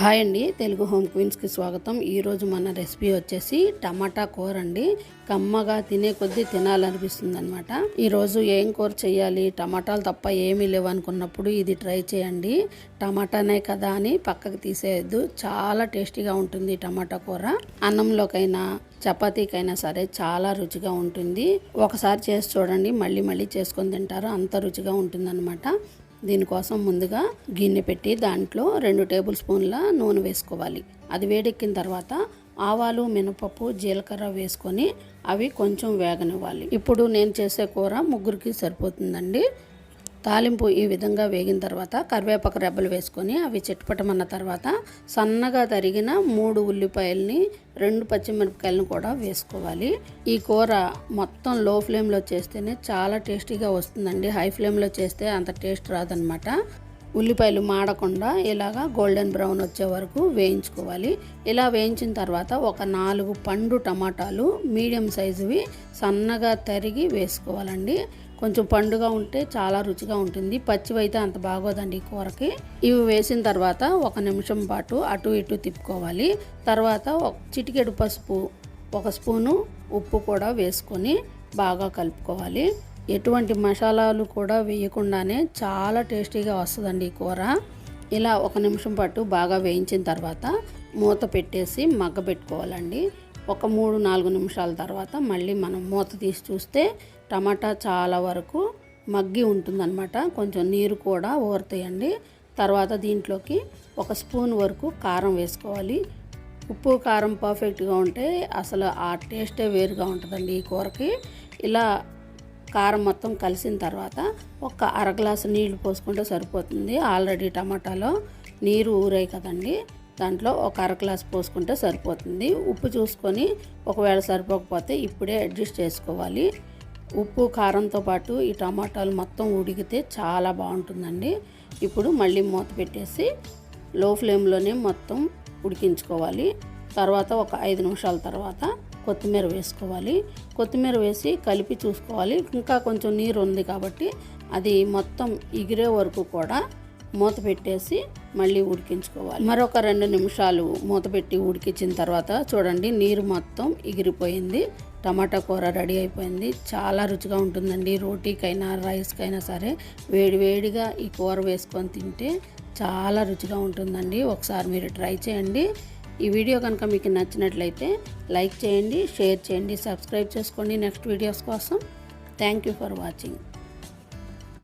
Hi అండి Telugu home క్వీన్స్కి స్వాగతం. ఈరోజు మన రెసిపీ వచ్చేసి టమాటా కూర అండి. కమ్మగా తినే కొద్దీ తినాలనిపిస్తుంది అనమాట ఈరోజు ఏం కూర చేయాలి టమాటాలు తప్ప ఏమీ లేవు అనుకున్నప్పుడు ఇది ట్రై చేయండి. టమాటానే కదా అని పక్కకు తీసేయద్దు. చాలా టేస్టీగా ఉంటుంది టమాటా కూర. అన్నంలోకైనా చపాతీకైనా సరే చాలా రుచిగా ఉంటుంది. ఒకసారి చేసి చూడండి మళ్ళీ మళ్ళీ చేసుకొని తింటారు అంత రుచిగా ఉంటుందన్నమాట. దీనికోసం ముందుగా గిన్నె పెట్టి దాంట్లో రెండు టేబుల్ స్పూన్ల నూనె వేసుకోవాలి. అది వేడెక్కిన తర్వాత ఆవాలు మినపప్పు జీలకర్ర వేసుకొని అవి కొంచెం వేగనివ్వాలి. ఇప్పుడు నేను చేసే కూర ముగ్గురికి సరిపోతుందండి. తాలింపు ఈ విధంగా వేగిన తర్వాత కరివేపాకు రెబ్బలు వేసుకొని అవి చిట్పటమన్న తర్వాత సన్నగా తరిగిన మూడు ఉల్లిపాయల్ని రెండు పచ్చిమిరపకాయలను కూడా వేసుకోవాలి. ఈ కూర మొత్తం లో ఫ్లేమ్లో చేస్తేనే చాలా టేస్టీగా వస్తుందండి. హై ఫ్లేమ్లో చేస్తే అంత టేస్ట్ రాదనమాట ఉల్లిపాయలు మాడకుండా ఇలాగా గోల్డెన్ బ్రౌన్ వచ్చే వరకు వేయించుకోవాలి. ఇలా వేయించిన తర్వాత ఒక నాలుగు పండు టమాటాలు మీడియం సైజువి సన్నగా తరిగి వేసుకోవాలండి. కొంచెం పండుగా ఉంటే చాలా రుచిగా ఉంటుంది. పచ్చివైతే అంత బాగోదండి ఈ కూరకి. ఇవి వేసిన తర్వాత ఒక నిమిషం పాటు అటు ఇటు తిప్పుకోవాలి. తర్వాత ఒక చిటికెడు పసుపు ఒక స్పూను ఉప్పు కూడా వేసుకొని బాగా కలుపుకోవాలి. ఎటువంటి మసాలాలు కూడా వేయకుండానే చాలా టేస్టీగా వస్తుందండి ఈ కూర. ఇలా ఒక నిమిషం పాటు బాగా వేయించిన తర్వాత మూత పెట్టేసి మగ్గబెట్టుకోవాలండి ఒక మూడు నాలుగు నిమిషాల తర్వాత మళ్ళీ మనం మూత తీసి చూస్తే టమాటా చాలా వరకు మగ్గి ఉంటుందన్నమాట. కొంచెం నీరు కూడా ఊరుతాయండి తర్వాత దీంట్లోకి ఒక స్పూన్ వరకు కారం వేసుకోవాలి. ఉప్పు కారం పర్ఫెక్ట్గా ఉంటే అసలు ఆ టేస్టే వేరుగా ఉంటుందండి ఈ కూరకి. ఇలా కారం మొత్తం కలిసిన తర్వాత ఒక అర గ్లాసు నీళ్ళు పోసుకుంటే సరిపోతుంది. ఆల్రెడీ టమాటాలో నీరు ఊరాయి కదండి. దాంట్లో ఒక అర గ్లాస్ పోసుకుంటే సరిపోతుంది. ఉప్పు చూసుకొని ఒకవేళ సరిపోకపోతే ఇప్పుడే అడ్జస్ట్ చేసుకోవాలి. ఉప్పు కారంతో పాటు ఈ టమాటాలు మొత్తం ఉడికితే చాలా బాగుంటుందండి. ఇప్పుడు మళ్ళీ మూత పెట్టేసి లో ఫ్లేమ్లోనే మొత్తం ఉడికించుకోవాలి. తర్వాత ఒక ఐదు నిమిషాల తర్వాత కొత్తిమీర వేసుకోవాలి. కొత్తిమీర వేసి కలిపి చూసుకోవాలి. ఇంకా కొంచెం నీరు ఉంది కాబట్టి అది మొత్తం ఎగిరే వరకు కూడా మూత పెట్టేసి మళ్ళీ ఉడికించుకోవాలి. మరొక రెండు నిమిషాలు మూత పెట్టి ఉడికించిన తర్వాత చూడండి నీరు మొత్తం ఎగిరిపోయింది టమాటా కూర రెడీ అయిపోయింది. చాలా రుచిగా ఉంటుందండి. రోటీకైనా రైస్కైనా సరే వేడివేడిగా ఈ కూర వేసుకొని తింటే చాలా రుచిగా ఉంటుందండి. ఒకసారి మీరు ట్రై చేయండి. ఈ వీడియో కనుక మీకు నచ్చినట్లయితే లైక్ చేయండి షేర్ చేయండి సబ్స్క్రైబ్ చేసుకోండి నెక్స్ట్ వీడియోస్ కోసం. Thank you for watching